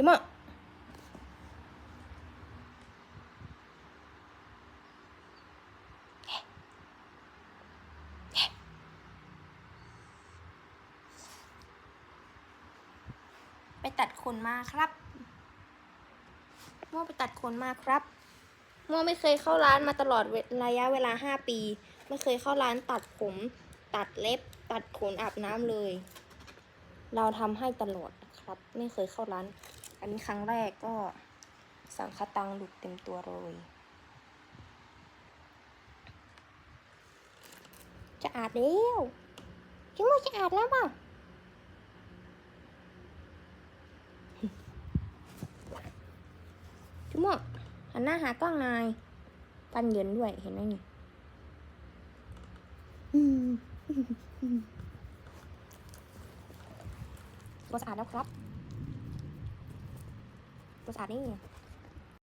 จุ๊มะไปตัดขนมาครับโม่ไปตัดขนมาครับโม่ไม่เคยเข้าร้านมาตลอดระยะเวลาห้าปี ไม่เคยเข้าร้านตัดผม ตัดเล็บ ตัดขนอาบน้ำเลย เราทำให้ตลอดนะครับ ไม่เคยเข้าร้าน อันนี้ครั้งแรกก็สังคตังหลุดเต็มตัวเลยจะอาบแล้วจิโมจะอาบแล้วเปล่าจิโมหันหน้าหากล้องหนายปันเหยินด้วยเห็นไหมนี่อืมตัวสะอาดแล้วครับ ตัวสานี่